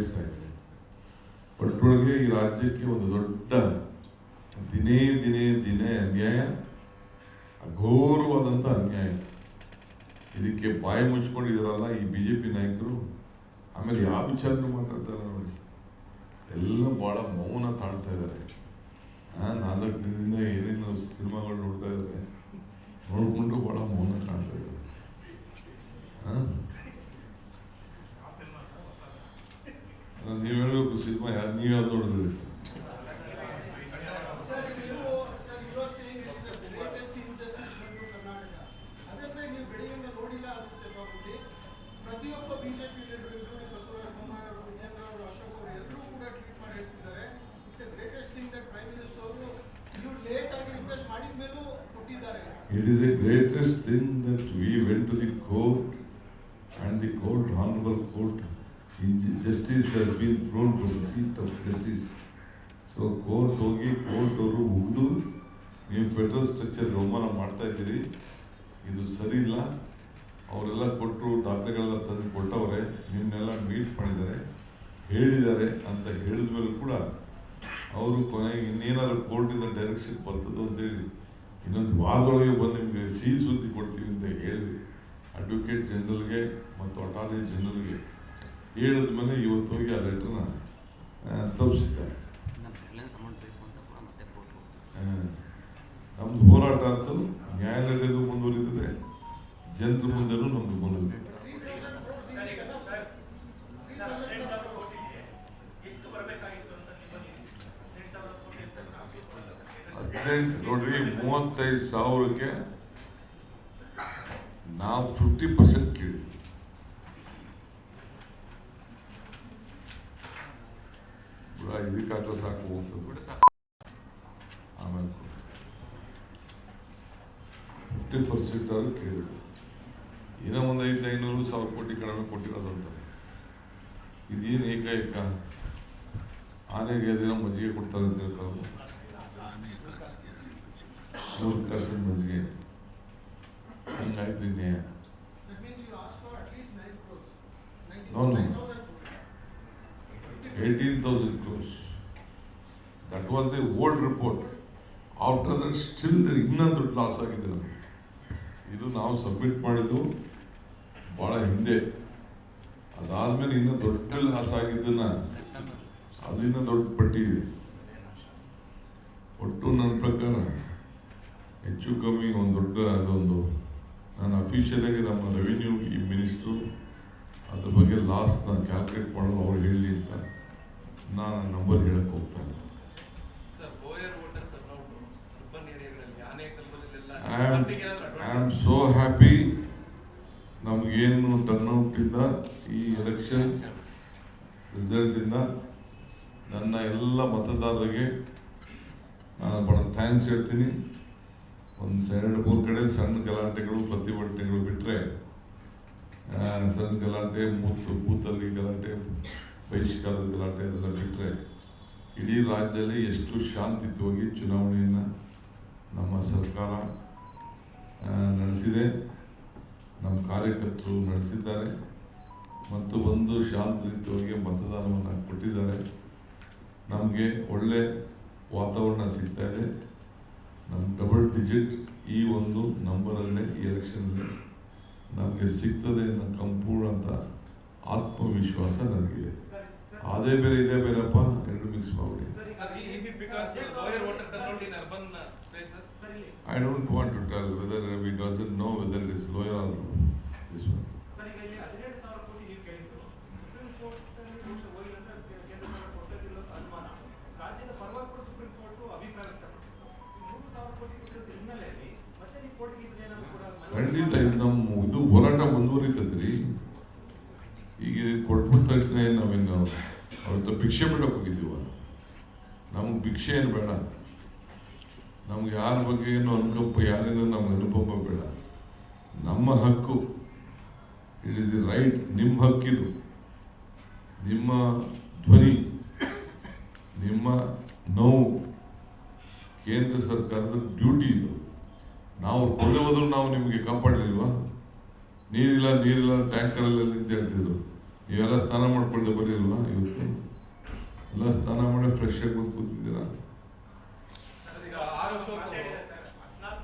ಇದೆ ಒಟ್ಟೊಳಗೆ ಈ ರಾಜ್ಯಕ್ಕೆ ಒಂದು ದೊಡ್ಡ ದಿನೇ ದಿನೇ ದಿನೇ ಅನ್ಯಾಯ ಅಘೋರವಾದಂಥ ಅನ್ಯಾಯ. ಇದಕ್ಕೆ ಬಾಯಿ ಮುಚ್ಕೊಂಡಿದಾರಲ್ಲ ಈ ಬಿ ಜೆ ಪಿ ನಾಯಕರು, ಆಮೇಲೆ ಯಾವ ವಿಚಾರನೂ ಮಾತಾಡ್ತಾರೆ ನೋಡಿ. ಎಲ್ಲ ಭಾಳ ಮೌನ ತಾಳ್ತಾ ಇದ್ದಾರೆ. ನಾಲ್ಕು ದಿನದಿಂದ ಏನೇನು ಸಿನಿಮಾಗಳು ನೋಡ್ತಾ ಇದ್ದಾರೆ. ನೋಡಿಕೊಂಡು ಭಾಳ ಮೌನ ಕಾಣ್ತಾ ಇದ್ದಾರೆ. ಆ? ಅಲ್ಲ, ನೀವು ಹೇಳಬೇಕು ಸಿನಿಮಾ ಯಾರು ನೀವು ಯಾವ್ದು ನೋಡಿದ್ರಿ Sir, you, sir, you are saying it is the greatest injustice done to Karnataka. ಅದೇ ಸರ್ ನೀವು ಬೆಳಿಗ್ಗೆಯಿಂದ ನೋಡಿಲ್ಲ ಅನ್ಸುತ್ತೆ probably. ಪ್ರತಿಯೊಬ್ಬ BJP leader including Basavaraj Bommai ಅವರು ವಿಜೇಂದ್ರ ಅವರು ಅಶೋಕ್ ಅವರು ಎಲ್ಲರೂ ಕೂಡ ಟ್ವೀಟ್ ಮಾಡಿ ಹೇಳ್ತಿದ್ದಾರೆ. It's a greatest thing that prime minister ಅವರು ಇವ್ರು ಲೇಟ್ ಆಗಿ ರಿಕ್ವೆಸ್ಟ್ ಮಾಡಿದ ಮೇಲೂ ಕೊಟ್ಟಿದ್ದಾರೆ. It is the greatest thing that we went to the court and the court, honorable court, in- justice been thrown from the seat of justice. So court ಹೋಗಿ court ಅವರು ಮುಗಿದು, ನೀವು ಫೆಡರಲ್ ಸ್ಟ್ರಕ್ಚರ್ ಅವಮಾನ ಮಾಡ್ತಾ ಇದ್ದೀರಿ, ಇದು ಸರಿ ಇಲ್ಲ ಅವರೆಲ್ಲ ಕೊಟ್ಟರು ದಾಖಲೆಗಳೆಲ್ಲ ತಂದು ಕೊಟ್ಟವ್ರೆ ನಿಮ್ಮನ್ನೆಲ್ಲ ಮೀಟ್ ಮಾಡಿದ್ದಾರೆ, ಹೇಳಿದ್ದಾರೆ ಅಂತ ಹೇಳಿದ ಮೇಲೆ ಕೂಡ ಅವರು ಕೊನೆಗೆ ಇನ್ನೇನಾದ್ರು ಕೋರ್ಟಿಂದ ಡೈರೆಕ್ಷನ್ ಬರ್ತದೆ ಅಂತೇಳಿ ಇನ್ನೊಂದು ವಾರದೊಳಗೆ ಬಂದು ನಿಮಗೆ ಸಿಹಿ ಸುದ್ದಿ ಕೊಡ್ತೀವಿ ಅಂತ ಹೇಳಿ ಅಡ್ವೊಕೇಟ್ ಜನರಲ್ಗೆ ಮತ್ತು ಅಟಾರ್ನಿ ಜನರಲ್ಗೆ ಹೇಳಿದ ಮೇಲೆ ಇವತ್ತು ಹೋಗಿ ಆ ಲೆಟ್ರನ್ನ ಕೋರ್ಟ್ ನಮ್ದು ಹೋರಾಟ ಅಂತೂ ನ್ಯಾಯಾಲಯದಲ್ಲೂ ಮುಂದುವರಿತದೆ ಜನರ ಮುಂದೆನೂ ನಮ್ದು ಅಂತ ಹದಿನೈದು, ನೋಡ್ರಿ, ಮೂವತ್ತೈದು ಸಾವಿರಕ್ಕೆ ನಾವು ಫಿಫ್ಟಿ ಪರ್ಸೆಂಟ್ ಬಿಡ ಇದಕ್ಕಾದ್ರೂ ಸಾಕು ಹೋಗ್ತದೆ ಆಮೇಲೆ ಫಿಫ್ಟಿ ಪರ್ಸೆಂಟ್ ಆದ್ರೂ ಕೇಳಿದ್ರು ಏನೋ ಒಂದು ಐದು ಐನೂರು ಸಾವಿರ ಕೋಟಿ ಕಡಿಮೆ ಕೊಟ್ಟಿರೋದಂತ ಇದೇನು ಏಕೈಕ ಆನೆಗೆ ಅದೇನೋ ಮಜ್ಜಿಗೆ ಕೊಡ್ತಾರೆ ಅಂತ ಹೇಳ್ತಾರೆ ಮೂರು ಕಾಸಿನ ಮಜ್ಜಿಗೆ ಹಂಗಾಯ್ತು ಇನ್ನೇ That 18,000 crores. That was the old report. After that still ಇನ್ನೊಂದು ಲಾಸ್ ಆಗಿದೆ ನಮಗೆ ಇದು ನಾವು ಸಬ್ಮಿಟ್ ಮಾಡಿದ್ದು ಭಾಳ ಹಿಂದೆ ಅದಾದಮೇಲೆ ಇನ್ನೂ ದೊಡ್ಡ ಲಾಸ್ ಆಗಿದ್ದನ್ನ ಅದು ದೊಡ್ಡ ಪಟ್ಟಿ ಇದೆ ಒಟ್ಟು ನನ್ನ ಪ್ರಕಾರ ಹೆಚ್ಚು ಕಮ್ಮಿ ಒಂದು ದೊಡ್ಡ ಅದೊಂದು ನಾನು ಅಫಿಷಿಯಲಾಗಿ ನಮ್ಮ ರೆವಿನ್ಯೂ ಈ ಮಿನಿಸ್ಟ್ರು ಅದ್ರ ಬಗ್ಗೆ ಲಾಸ್ ನಾನು ಕ್ಯಾಲ್ಕುಲೇಟ್ ಮಾಡಲು ಅವ್ರು ಹೇಳಲಿ ಅಂತ ನಾನು ನಂಬರ್ ಹೇಳಕ್ಕೆ ಹೋಗ್ತಾ ಇಲ್ಲ. ಐ ಆಮ್ ಸೋ ಹ್ಯಾಪಿ ನಮಗೇನು ಟರ್ನ್ಔಟಿಂದ ಈ ಎಲೆಕ್ಷನ್ ರಿಸಲ್ಟಿಂದ ನನ್ನ ಎಲ್ಲ ಮತದಾರರಿಗೆ ನಾನು ಬಹಳ ಥ್ಯಾಂಕ್ಸ್ ಹೇಳ್ತೀನಿ. ಒಂದು ಎರಡು ಮೂರು ಕಡೆ ಸಣ್ಣ ಗಲಾಟೆಗಳು ಪ್ರತಿಭಟನೆಗಳು ಬಿಟ್ಟರೆ ಸಣ್ಣ ಗಲಾಟೆ ಮೂತು ಬೂತಲ್ಲಿ ಗಲಾಟೆ. ಬಹಿಷ್ಕಾರದ ಗಲಾಟೆ ಎಲ್ಲ ಬಿಟ್ಟರೆ ಇಡೀ ರಾಜ್ಯದಲ್ಲಿ ಎಷ್ಟು ಶಾಂತಿಯುತವಾಗಿ ಚುನಾವಣೆಯನ್ನು ನಮ್ಮ ಸರ್ಕಾರ ನಡೆಸಿದೆ. ನಮ್ಮ ಕಾರ್ಯಕರ್ತರು ನಡೆಸಿದ್ದಾರೆ. ಮತ್ತು ಒಂದು ಶಾಂತಿಯುತವಾಗಿ ಮತದಾನವನ್ನು ಕೊಟ್ಟಿದ್ದಾರೆ. ನಮಗೆ ಒಳ್ಳೆ ವಾತಾವರಣ ಸಿಗ್ತಾ ಇದೆ. ನಮ್ಮ ಡಬಲ್ ಡಿಜಿಟ್ ಈ ಒಂದು ನಂಬರಲ್ಲೇ ಈ ಎಲೆಕ್ಷನಲ್ಲಿ ನಮಗೆ ಸಿಗ್ತದೆ ಅನ್ನೋ ಕಂಪೂರ್ಣ ಅಂತ ಆತ್ಮವಿಶ್ವಾಸ ನನಗಿದೆ. ಅದೇ ಬೇರೆ ಇದೇ ಬೇರೆಪ್ಪ ಎರಡು ಮಿಕ್ಸ್ ಮಾಡಿ Sir, is it because lower voter turnout in urban uh, places? I don't want to tell whether we doesn't know whether it is lower or this one ಹತ್ರ ಭಿಕ್ಷೆ ಬಿಡೋಕೆ ಹೋಗಿದ್ದೀವ ನಮ್ಗೆ ಭಿಕ್ಷೆ ಏನು ಬೇಡ. ನಮ್ಗೆ ಯಾರ ಬಗ್ಗೆ ಏನು ಅನುಕಂಪ ಯಾರಿಂದ ನಮ್ಗೆ ಅನುಕಂಪ ಬೇಡ. ನಮ್ಮ ಹಕ್ಕು. ಇಟ್ ಇಸ್ ದಿ ರೈಟ್ ನಿಮ್ಮ ಹಕ್ಕಿದು ನಿಮ್ಮ ಧ್ವನಿ, ನಿಮ್ಮ ನೋವು. ಕೇಂದ್ರ ಸರ್ಕಾರದ ಡ್ಯೂಟಿ ಇದು. ನಾವು ಕೊಡದೆ ಹೋದ್ರು ನಾವು ನಿಮಗೆ ಕಾಪಾಡಲಿಲ್ವಾ? ನೀರಿಲ್ಲ ನೀರಿಲ್ಲ ಟ್ಯಾಂಕರಲ್ಲಿ ಹೇಳ್ತಿದ್ರು ನೀವೆಲ್ಲ ಸ್ನಾನ ಮಾಡ್ಕೊಳ್ದೆ ಬರಲಿಲ್ವಾ ಇವತ್ತು? ಎಲ್ಲ ಸ್ನಾನ ಮಾಡಿ ಫ್ರೆಶ್ ಆಗಿ ಬಂದು ಕೂತಿದ್ದೀರಾ? ಸರ್, ಈಗ ಆರು ಅಶೋಕ ಅಂತ ಹೇಳಿದೆ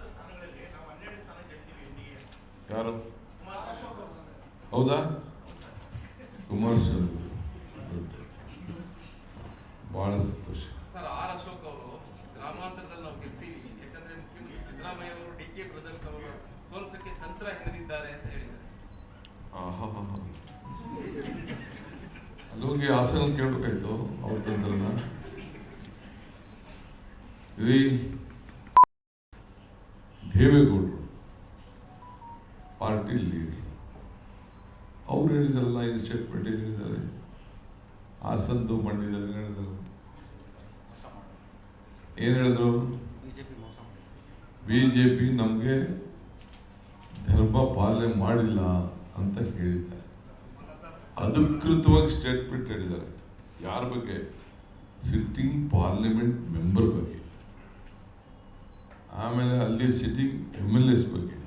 ಸ್ಥಾನಗಳಲ್ಲಿ ನಾವು ಹನ್ನೆರಡು ಸ್ಥಾನ ಗೆಲ್ತೀವಿ ಯಾರು? ಕುಮಾರ್ ಅಶೋಕ್ ಅವರು ಹೌದಾ? ಕುಮಾರಸ್ವಾಮಿ ಭಾಳ ಸಂತೋಷ. ಸರ್ ಆರ್ ಅಶೋಕ್ ಅವರು ಗ್ರಾಮಾಂತರದಲ್ಲಿ ನಾವು ಗೆಲ್ತೀವಿ ಯಾಕಂದ್ರೆ ಮುಖ್ಯಮಂತ್ರಿ ಸಿದ್ದರಾಮಯ್ಯ ಅವರು ಡಿ ಕೆ ಬ್ರದರ್ಸ್ ಅವರು ಸೋಲ್ಸಕ್ಕೆ ತಂತ್ರ ಹಿಡಿದಿದ್ದಾರೆ ಅಂತ ಹೇಳಿದ್ದಾರೆ. ಅಲ್ಲಿ ಹೋಗಿ ಹಾಸನ ಕೇಳ್ಬೇಕಾಯ್ತು. ಇಡೀ ದೇವೇಗೌಡರು ಪಾರ್ಟಿ ಲೀಡರ್, ಅವ್ರು ಹೇಳಿದಾರಲ್ಲ, ಇದು ಸ್ಟೇಟ್ಮೆಂಟ್ ಏನು ಹೇಳಿದ್ದಾರೆ. ಹಾಸಂದು ಮಂಡ್ಯದಲ್ಲಿ ಹೇಳಿದರು. ಏನು ಹೇಳಿದ್ರು? ಬಿ ಜೆ ಪಿ ನಮಗೆ ಧರ್ಮ ಪಾಲನೆ ಮಾಡಿಲ್ಲ ಅಂತ ಹೇಳಿದ್ದಾರೆ. ಅಧಿಕೃತವಾಗಿ ಸ್ಟೇಟ್ಮೆಂಟ್ ಹೇಳಿದ್ದಾರೆ. ಯಾರ ಬಗ್ಗೆ? ಸಿಟ್ಟಿಂಗ್ ಪಾರ್ಲಿಮೆಂಟ್ ಮೆಂಬರ್ ಬಗ್ಗೆ. ಆಮೇಲೆ ಅಲ್ಲಿ ಸಿಟ್ಟಿಂಗ್ ಎಂ ಎಲ್ ಎಸ್ ಬಗ್ಗೆ.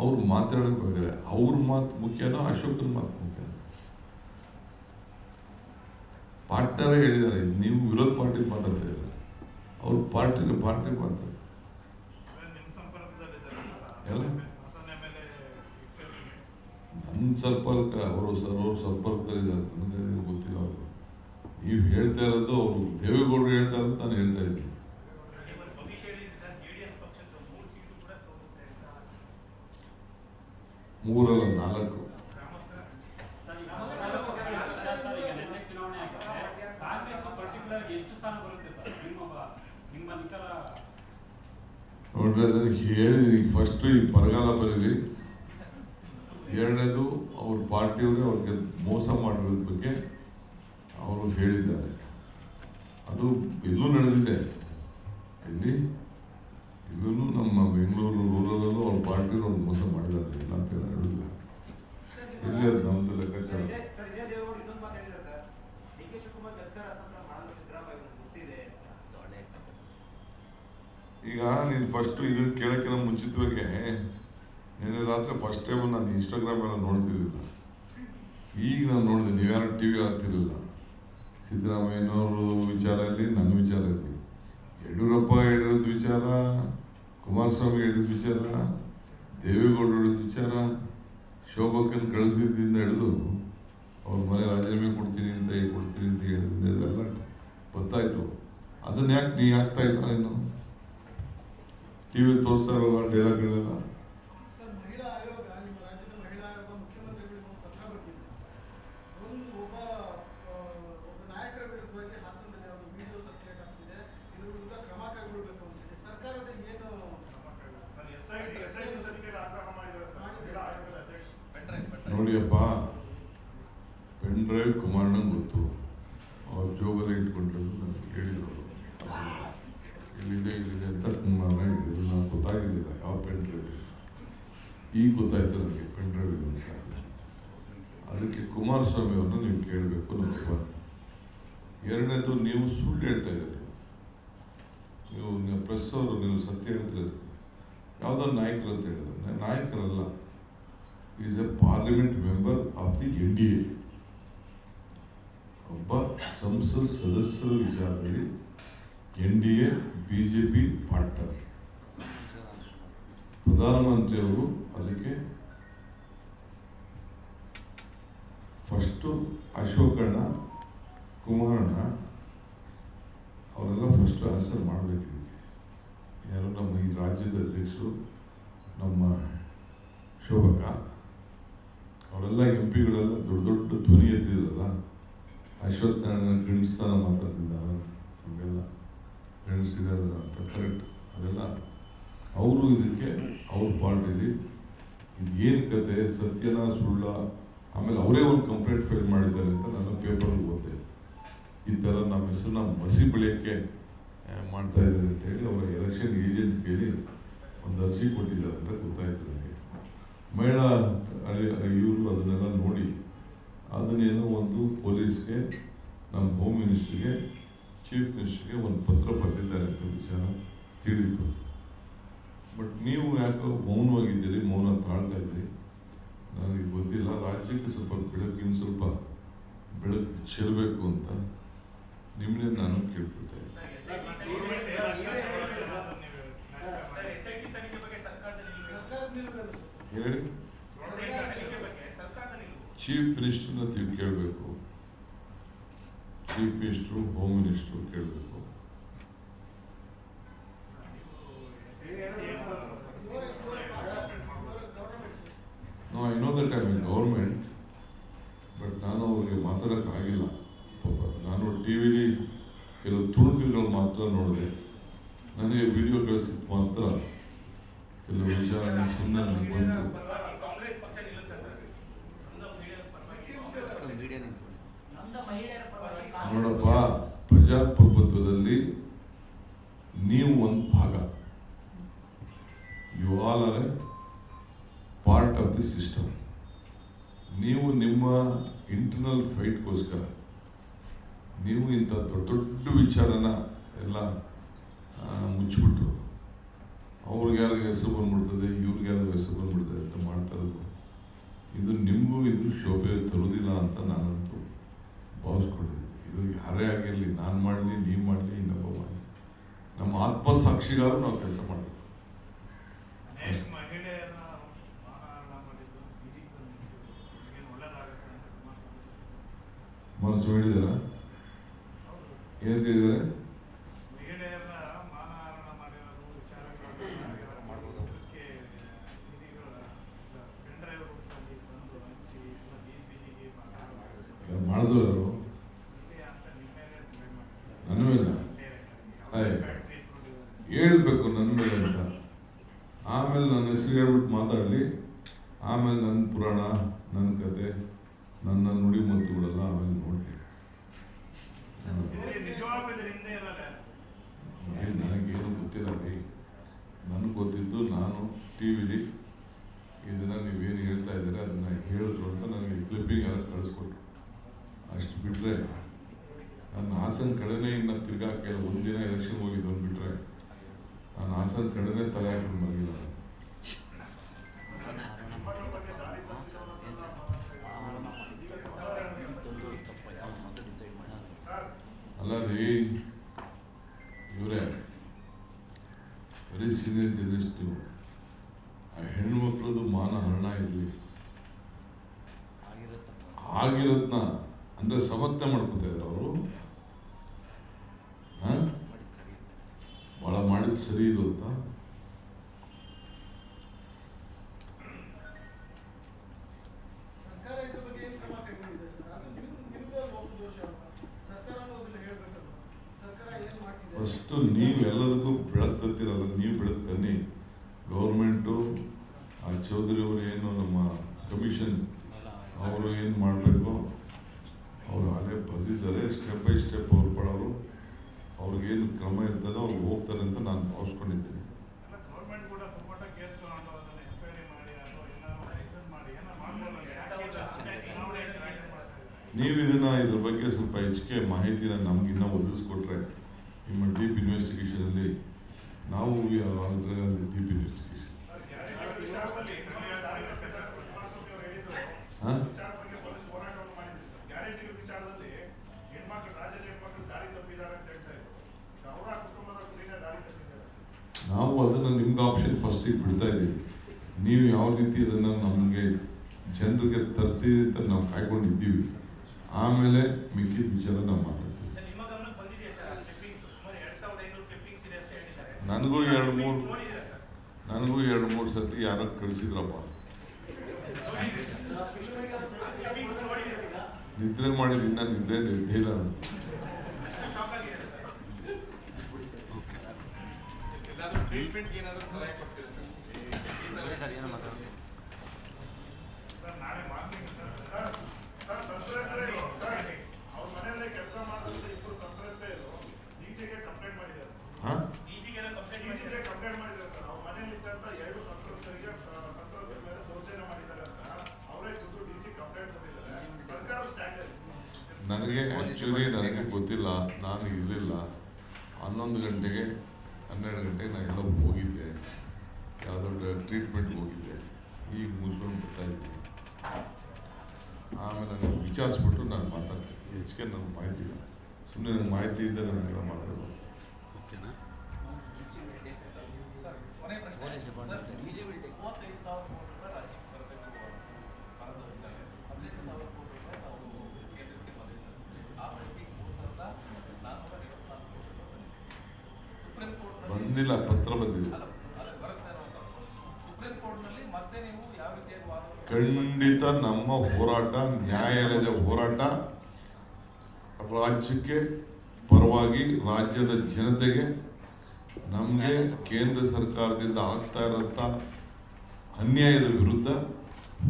ಅವ್ರು ಮಾತಾಡಬೇಕಾದ್ರೆ ಅವ್ರ ಮಾತು ಮುಖ್ಯನೋ ಅಶೋಕನ ಮಾತು ಮುಖ್ಯನೋ ಪಾರ್ಟ್ನರೇ ಹೇಳಿದ್ದಾರೆ, ನೀವು ವಿರೋಧ ಪಾರ್ಟಿ ಮಾತಾಡ್ತಾ ಇದ್ದಾರೆ? ಅವ್ರ ಪಾರ್ಟಿನ ಪಾರ್ಟಿ ಮಾತಾಡ್ತಾರೆ. ನನ್ನ ಸಂಪರ್ಕ, ಅವರು ಸರ್, ಅವ್ರ ಸಂಪರ್ಕದಲ್ಲಿದ್ದಾರೆ, ನನಗೆ ಗೊತ್ತಿಲ್ಲ ಅವರು. ನೀವು ಹೇಳ್ತಾ ಇರೋದು ಅವರು ದೇವೇಗೌಡರು ಹೇಳ್ತಾ ಇರೋದು ನಾನು ಹೇಳ್ತಾ ಇದ್ದೀನಿ ಮೂರಲ್ಲ ನಾಲ್ಕು. ಈಗ ಈಗ ನೋಡ್ರಿ ಅದನ್ನು ಹೇಳಿದ್ದೀನಿ ಫಸ್ಟು ಈ ಬರಗಾಲ ಬರೀರಿ ಎರಡನೇದು ಅವ್ರ ಪಾರ್ಟಿಯವರೇ ಅವ್ರಿಗೆ ಮೋಸ ಮಾಡಿರೋದ್ರ ಬಗ್ಗೆ ಅವರು ಹೇಳಿದ್ದಾರೆ ಅದು ಎಲ್ಲೂ ನಡೆದಿದೆ ಎಲ್ಲಿ ಇಲ್ಲೂ ನಮ್ಮ ಬೆಂಗಳೂರು ರೂರಲ್ಲೂ ಅವ್ರ ಪಾರ್ಟಿಯವ್ರು ಮೋಸ ಮಾಡಿದ್ದಾರೆ ಇಲ್ಲ ಅಂತ ಹೇಳಿ ಹೇಳಿಲ್ಲ ಎಲ್ಲಿ ಅದು ನಮ್ದು ಲೆಕ್ಕಾಚಾರ ಸರ್ ಇದೇ ಸರ್ ಇದೇ ದೇವೇಗೌಡ ಇನ್ನೊಂದು ಮಾತು ಹೇಳಿದ್ದಾರೆ ಸರ್ ಡಿ ಕೆ ಶಿವಕುಮಾರ್ ಅಧಿಕಾರ ಹಸ್ತಾಂತರ ಮಾಡಲು ಸಿದ್ದರಾಮಯ್ಯ ಅವ್ರಿಗೆ ಗೊತ್ತಿದೆ ದೊಡ್ಡ ಈಗ ನೀನು ಫಸ್ಟು ಇದನ್ನ ಕೇಳೋಕ್ಕಿಂತ ಮುಂಚಿತವಾಗಿ ರಾತ್ರಿ ಫಸ್ಟ್ ಟೈಮ್ ನಾನು ಇನ್ಸ್ಟಾಗ್ರಾಮ್ ಎಲ್ಲ ನೋಡ್ತಿರ್ಲಿಲ್ಲ. ಈಗ ನಾನು ನೋಡಿದೆ ನೀವ್ಯಾರು ಟಿ ವಿ ಆಗ್ತಿರಲಿಲ್ಲ ಸಿದ್ದರಾಮಯ್ಯನವರು ವಿಚಾರ ಇರಲಿ, ನನ್ನ ವಿಚಾರ ಇರಲಿ. ಯಡಿಯೂರಪ್ಪ ಹೇಳಿರೋದು ವಿಚಾರ, ಕುಮಾರಸ್ವಾಮಿ ಹೇಳಿದ ವಿಚಾರ ದೇವೇಗೌಡರು ವಿಚಾರ ಶೋಭಕ್ಕನ್ನು ಕಳಿಸಿದ್ದಿಂದ ಹಿಡಿದು ಅವ್ರ ಮನೆ ರಾಜೀನಾಮೆ ಕೊಡ್ತೀನಿ ಅಂತ ಕೊಡ್ತೀನಿ ಅಂತ ಹೇಳಿದ್ರೆ ಎಲ್ಲ ಗೊತ್ತಾಯ್ತು. ಅದನ್ನ ಯಾಕೆ ನೀ ಆಗ್ತಾ ಇಲ್ಲ ಇನ್ನು? ಟಿ ವಿ ತೋರಿಸ್ತಾ ಇರೋಲ್ಲ ಡೈಲಾಗ್ಗಳೆಲ್ಲ ನೋಡಿಯಪ್ಪ ಡ್ರೈವ್ ಕುಮಾರಣ್ಣಂಗೆ ಗೊತ್ತು. ಅವ್ರ ಜೋಬಲ್ಲಿ ಇಟ್ಕೊಂಡಿರೋದು ನನಗೆ ಹೇಳಿದ್ರು. ಇಲ್ಲಿದೆ ಇಲ್ಲಿದೆ ಅಂತ ಕುಮಾರಣ್ಣ ಹೇಳಿದ್ರು ನಾನು ಗೊತ್ತಾಗಿರಲಿಲ್ಲ. ಯಾವ ಪೆನ್ ಡ್ರೈವ್ ಈಗ ಗೊತ್ತಾಯ್ತು ನನಗೆ ಪೆನ್ ಡ್ರೈವ್ ಇದೆ ಅಂತ. ಅದಕ್ಕೆ ಕುಮಾರಸ್ವಾಮಿ ಅವ್ರನ್ನ ನೀವು ಕೇಳಬೇಕು ನಮ್ಮ ಎರಡನೇದು, ನೀವು ಸುಳ್ಳು ಹೇಳ್ತಾ ಇದ್ದೀರಿ. ನೀವು ನೀವು ಪ್ರೆಸ್ ಅವರು, ನೀವು ಸತ್ಯ ಹೇಳ್ತೀರಿ ಯಾವುದೋ ನಾಯಕರು ಅಂತ ಹೇಳಿದ್ರೆ. ನಾಯಕರಲ್ಲ. Is a parliament member of the N D A ಒಬ್ಬ ಸಂಸತ್ ಸದಸ್ಯರ ವಿಚಾರದಲ್ಲಿ N D A B J P partner ಪ್ರಧಾನಮಂತ್ರಿಯವರು ಅದಕ್ಕೆ ಫಸ್ಟು ಅಶೋಕಣ್ಣ, ಕುಮಾರಣ್ಣ ಅವರೆಲ್ಲ ಫಸ್ಟ್ ಆನ್ಸರ್ ಮಾಡಬೇಕಿದೆ. ಯಾರು ನಮ್ಮ ಈ ರಾಜ್ಯದ ಅಧ್ಯಕ್ಷರು, ನಮ್ಮ ಶೋಭಕ? ಅವರೆಲ್ಲ ಎಂ ಪಿಗಳೆಲ್ಲ ದೊಡ್ಡ ದೊಡ್ಡ ಧ್ವನಿ ಎತ್ತಿದ್ರಲ್ಲ? ಅಶ್ವಥ್ ನಾರಾಯಣ ಗಣಿಸ್ತಾನ ಮಾತಾಡ್ತಿದ್ದ ನಮಗೆಲ್ಲ ಗಣಿಸಿದಾರೆ ಅಂತ ಕರೆಕ್ಟ್ ಅದೆಲ್ಲ ಅವರು ಇದಕ್ಕೆ ಅವ್ರ ಪಾರ್ಟಿಲಿ ಇದು ಏನು ಕತೆ? ಸತ್ಯನ ಸುಳ್ಳ? ಆಮೇಲೆ ಅವರೇ ಒಂದು ಕಂಪ್ಲೇಂಟ್ ಫೈಲ್ ಮಾಡಿದ್ದಾರೆ ಅಂತ ನಾನು ಪೇಪರ್ ಓದಿದೆ. ಈ ಥರ ನಮ್ಮ ಹೆಸರನ್ನ ಮಸಿ ಬೆಳೆಯೋಕ್ಕೆ ಮಾಡ್ತಾ ಇದ್ದಾರೆ ಅಂತ ಹೇಳಿ ಅವರ ಎಲೆಕ್ಷನ್ ಏಜೆಂಟ್ ಕೇಳಿ ಒಂದು ಅರ್ಜಿ ಕೊಟ್ಟಿದ್ದಾರೆ ಅಂತ ಗೊತ್ತಾಯ್ತು ನನಗೆ. ಮಹಿಳಾ ಇವರು ಅದನ್ನೆಲ್ಲ ನೋಡಿ ಅದನ್ನೇನೋ ಒಂದು ಪೊಲೀಸ್ಗೆ ನಮ್ಮ ಹೋಮ್ ಮಿನಿಸ್ಟ್ರಿಗೆ ಚೀಫ್ ಮಿನಿಸ್ಟ್ರಿಗೆ ಒಂದು ಪತ್ರ ಬರೆದಿದ್ದಾರೆ ಅಂತ ವಿಚಾರ ತಿಳಿತು. ಬಟ್ ನೀವು ಯಾಕೋ ಮೌನವಾಗಿದ್ದೀರಿ ಮೌನ ತಾಳ್ತಾ ಇದ್ದೀರಿ? ನನಗೆ ಗೊತ್ತಿಲ್ಲ ರಾಜ್ಯ ರಾಜ್ಯಕ್ಕೆ ಸ್ವಲ್ಪ ಬೆಳಕಿನ ಸ್ವಲ್ಪ ಬೆಳಕು ಚೆಲ್ಲಬೇಕು ಅಂತ ನಿಮ್ಮನ್ನೇ ನಾನು ಕೇಳ್ಕೊಳ್ತಾ ಇದ್ದೀನಿ. ಹೇಳಿ? ಚೀಫ್ ಮಿನಿಸ್ಟರ್ನ ನೀವು ಕೇಳಬೇಕು. ಚೀಫ್ ಮಿನಿಸ್ಟ್ರು ಹೋಮ್ ಮಿನಿಸ್ಟ್ರು ಕೇಳಬೇಕು no I know that I mean government but ನಾನು ಅವ್ರಿಗೆ ಮಾತಾಡೋಕ್ಕಾಗಿಲ್ಲ ಪಾಪ ನಾನು ಟಿ ವಿಲಿ ಕೆಲವು ತುಣುಕುಗಳು ಮಾತ್ರ ನೋಡಿದೆ ನನಗೆ ವಿಡಿಯೋ ಕಳಿಸಿದ ಮಾತ್ರ ಕೆಲವು ವಿಚಾರ ಸುಮ್ಮನೆ ನನಗೆ ಬಂತು ನೋಡಪ್ಪ, ಪ್ರಜಾಪ್ರಭುತ್ವದಲ್ಲಿ ನೀವು ಒಂದು ಭಾಗ. You all are a part of the system ನೀವು ನಿಮ್ಮ ಇಂಟರ್ನಲ್ ಫೈಟ್ಗೋಸ್ಕರ ನೀವು ಇಂಥ ದೊಡ್ಡ ದೊಡ್ಡ ವಿಚಾರನ ಎಲ್ಲ ಮುಚ್ಚಿಬಿಟ್ಟು, ಅವ್ರಿಗೆ ಯಾರಿಗೆ ಹೆಸರು ಬಂದ್ಬಿಡ್ತದೆ, ಇವ್ರಿಗೆ ಯಾರಿಗೆ ಹೆಸರು ಬಂದ್ಬಿಡ್ತದೆ ಅಂತ ಮಾಡ್ತಾ ಇರೋದು, ಇದು ನಿಮಗೂ ಇದು ಶೋಭೆ ತರುವುದಿಲ್ಲ ಅಂತ ನಾನಂತೂ ಭಾವಿಸ್ಕೊಂಡಿದ್ದೀನಿ ಇದು ಯಾರೇ ಆಗಿರಲಿ ನಾನು ಮಾಡಲಿ ನೀವು ಮಾಡಲಿ ಇನ್ನೊಬ್ಬ ಮಾಡಲಿ. ನಮ್ಮ ಆತ್ಮಸಾಕ್ಷಿಗಾರು ನಾವು ಕೆಲಸ ಮಾಡಬೇಕು. ಮನಸ್ಸು ಹೇಳಿದಾರ? ಏನು ಹೇಳಿದ್ದಾರೆ ಮಾತಾಡೋದು ಮಾಡಿದವರು ಇದೆ ಅಂತ ನಿಮ್ಮ ಮೇಲೆ blame ಮಾಡ್ತಾರೆ. ನನ್ನ ಮೇಲೆ Direct ಆಗಿ. ಆಯ್. ಅವ್ರು factory ಇಟ್ಕೊಂಡಿದ್ದಾರೆ. ಹೇಳ್ಬೇಕು ನನ್ನ ಮೇಲೆ ಅಂತ ಆಮೇಲೆ ನನ್ನ ಹೆಸರು ಹೇಳ್ಬಿಟ್ಟು ಮಾತಾಡಲಿ ಆಮೇಲೆ ನನ್ನ ಪುರಾಣ ನನ್ನ ಕತೆ ನನ್ನ ನುಡಿ ಮುತ್ತುಗಳೆಲ್ಲ ಆಮೇಲೆ ನೋಡಿ ಇದ್ರಲ್ಲಿ ನಿಜವಾಗ್ಲೂ ಇದ್ರ ಹಿಂದೆ ಇರೋದು ಯಾರು? ಏನ್ ನನಗೇನು ಗೊತ್ತಿಲ್ಲ ರೀ ನನಗೆ ಗೊತ್ತಿದ್ದು ನಾನು ಟಿ ವಿಲಿ ಇದನ್ನು ನೀವೇನು ಹೇಳ್ತಾ ಇದ್ದೀರ ಅದನ್ನು ಹೇಳಿದ್ರು ಅಂತ ನನಗೆ ಕ್ಲಿಪ್ಪಿಂಗ್ ಎಲ್ಲ ಕಳಿಸ್ಕೊಟ್ರು ಅಷ್ಟು ಬಿಟ್ಟರೆ ನನ್ನ ಹಾಸನ ಕಡೆನೇ ಇನ್ನು ತಿರ್ಗಾಕೆ ಒಂದಿನ ಎಲೆಕ್ಷನ್ ಹೋಗಿದ್ದು ಅಂದ್ಬಿಟ್ರೆ, ನಾನು ಹಾಸನ ಕಡೆನೇ ತಲೆ ಹಾಕೊಂಡು ಮಲಗಿಲ್ಲ ಇದ್ದಾರೆ ಅವರು ಭಾಳ ಮಾಡಿದ ಸರಿ ಇದು ಅಂತ ಸರ್ಕಾರ ಇದ್ರ ಬಗ್ಗೆ ಏನು ಕ್ರಮ ಕೈಗೊಂಡಿದೆ ಸರ್ ಅದು ನಿಮ್ ನಿಮ್ದು ಲೋಪ ದೋಷ ಅಲ್ವಾ ಸರ್ಕಾರನೂ ಅದನ್ನ ಹೇಳ್ಬೇಕಲ್ವಾ ಸರ್ಕಾರ ಏನ್ ಮಾಡ್ತಿದೆ ಫಸ್ಟು ನೀವು ಎಲ್ಲದಕ್ಕೂ ಬೆಳಕು ತರ್ತೀರಲ್ಲ ನೀವು ಬೆಳಕು ತನ್ನಿ ಗೌರ್ಮೆಂಟು ಆ ಚೌಧರಿ ಅವರು ಏನು ನಮ್ಮ ಕಮಿಷನ್ ಅವರು ಏನು ಮಾಡಬೇಕು ಅವರು ಅಲ್ಲೇ ಬರೆದಿದ್ದಾರೆ ಸ್ಟೆಪ್ ಬೈ ಸ್ಟೆಪ್ ಅವ್ರು ಪಡೋರು ಅವ್ರಿಗೇನು ಕ್ರಮ ಇರ್ತದೋ ಅವ್ರು ಹೋಗ್ತಾರೆ ಅಂತ ನಾನು ಭಾವಿಸ್ಕೊಂಡಿದ್ದೀನಿ. ಏನೋ? ನೀವು ಇದನ್ನ ಇದ್ರ ಬಗ್ಗೆ ಸ್ವಲ್ಪ ಹೆಚ್ಚಿಗೆ ಮಾಹಿತಿನ ನಮಗಿನ್ನ ಒದಗಿಸ್ಕೊಟ್ರೆ ನಿಮ್ಮ ಡೀಪ್ ಇನ್ವೆಸ್ಟಿಗೇಷನಲ್ಲಿ ನಾವು ಅದರಲ್ಲಿ ಡೀಪ್ ಇನ್ವೆಸ್ಟಿಗೇಷನ್ ಸರ್, ಗ್ಯಾರಂಟಿಗಳ ವಿಚಾರದಲ್ಲಿ ಮನೆಯ ಕಾರ್ಯಕರ್ತ ಕುಮಾರಸ್ವಾಮಿ ಅವರು ಹೇಳಿದ್ರು ಹಾಂ ವಿಚಾರ ಬಗ್ಗೆ ಪೊಲೀಸ್ ಹೋರಾಟವನ್ನು ಮಾಡಿದ್ರು ಸರ್ ಗ್ಯಾರಂಟಿಗಳ ವಿಚಾರದಲ್ಲಿ ಹೆಣ್ಮಕ್ಳು ರಾಜ್ಯದ ಹೆಣ್ಮಕ್ಳು ದಾರಿ ತಪ್ಪಿದ್ದಾರೆ ಅಂತ ಹೇಳ್ತಾ ಇದ್ರು ಅವರ ಕುಟುಂಬದ ಕುರಿನೇ ದಾರಿ ತಪ್ಪಿದ್ದಾರೆ ನಾವು ಅದನ್ನು ನಿಮ್ಗೆ ಆಪ್ಷನ್ ಫಸ್ಟಿಗೆ ಬಿಡ್ತಾ ಇದ್ದೀವಿ. ನೀವು ಯಾವ ರೀತಿ ಅದನ್ನು ನಮಗೆ ಜನರಿಗೆ ತರ್ತೀರಿ ಅಂತ ನಾವು ಕಾಯ್ಕೊಂಡಿದ್ದೀವಿ. ಆಮೇಲೆ ಮಿಕ್ಕಿದ ವಿಚಾರ ನಾವು ಮಾತಾಡ್ತೀವಿ. ನನಗೂ ಎರಡು ಮೂರು ನನಗೂ ಎರಡು ಮೂರು ಸರ್ತಿ ಯಾರೋ ಕಳಿಸಿದ್ರಪ್ಪ. ನಿದ್ರೆ ಮಾಡಿದ ಇನ್ನ ನಿದ್ರೆ ನಿದ್ದೆ ಇಲ್ಲ ನನಗೆ ಆ್ಯಕ್ಚುಲಿ ನನಗೆ ಗೊತ್ತಿಲ್ಲ ನಾನು ಇರಲಿಲ್ಲ. ಹನ್ನೊಂದು ಗಂಟೆಗೆ ಹನ್ನೆರಡು ಗಂಟೆಗೆ ನಾನು ಎಲ್ಲ ಹೋಗಿದ್ದೆ. ಯಾವುದೊಂದು ಟ್ರೀಟ್ಮೆಂಟ್ಗೆ ಹೋಗಿದ್ದೆ. ಈಗ ಮುಗಿಸ್ಕೊಂಡು ಬರ್ತಾಯಿದ್ದೀನಿ ಆಮೇಲೆ ನನಗೆ ವಿಚಾರಿಸ್ಬಿಟ್ಟು ನಾನು ಮಾತಾಡ್ತೀನಿ ಹೆಚ್ಚಿಗೆ ನನಗೆ ಮಾಹಿತಿ ಇಲ್ಲ. ಸುಮ್ಮನೆ ನನಗೆ ಮಾಹಿತಿ ಇದ್ದರೆ ನನಗೆಲ್ಲ ಮಾತಾಡೋದು. ಓಕೆನಾ? ಬಂದಿಲ್ಲ ಪತ್ರ ಬಂದಿದೆ. ಖಂಡಿತ ನಮ್ಮ ಹೋರಾಟ ನ್ಯಾಯಾಲಯದ ಹೋರಾಟ ರಾಜ್ಯಕ್ಕೆ ಪರವಾಗಿ ರಾಜ್ಯದ ಜನತೆಗೆ ನಮಗೆ ಕೇಂದ್ರ ಸರ್ಕಾರದಿಂದ ಆಗ್ತಾ ಇರೋಂಥ ಅನ್ಯಾಯದ ವಿರುದ್ಧ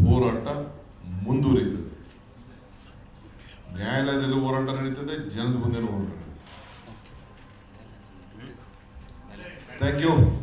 ಹೋರಾಟ ಮುಂದುವರಿತದೆ. ನ್ಯಾಯಾಲಯದಲ್ಲಿ ಹೋರಾಟ ನಡೀತದೆ ಜನದ ಮುಂದೆ ಹೋರಾಟ Thank you.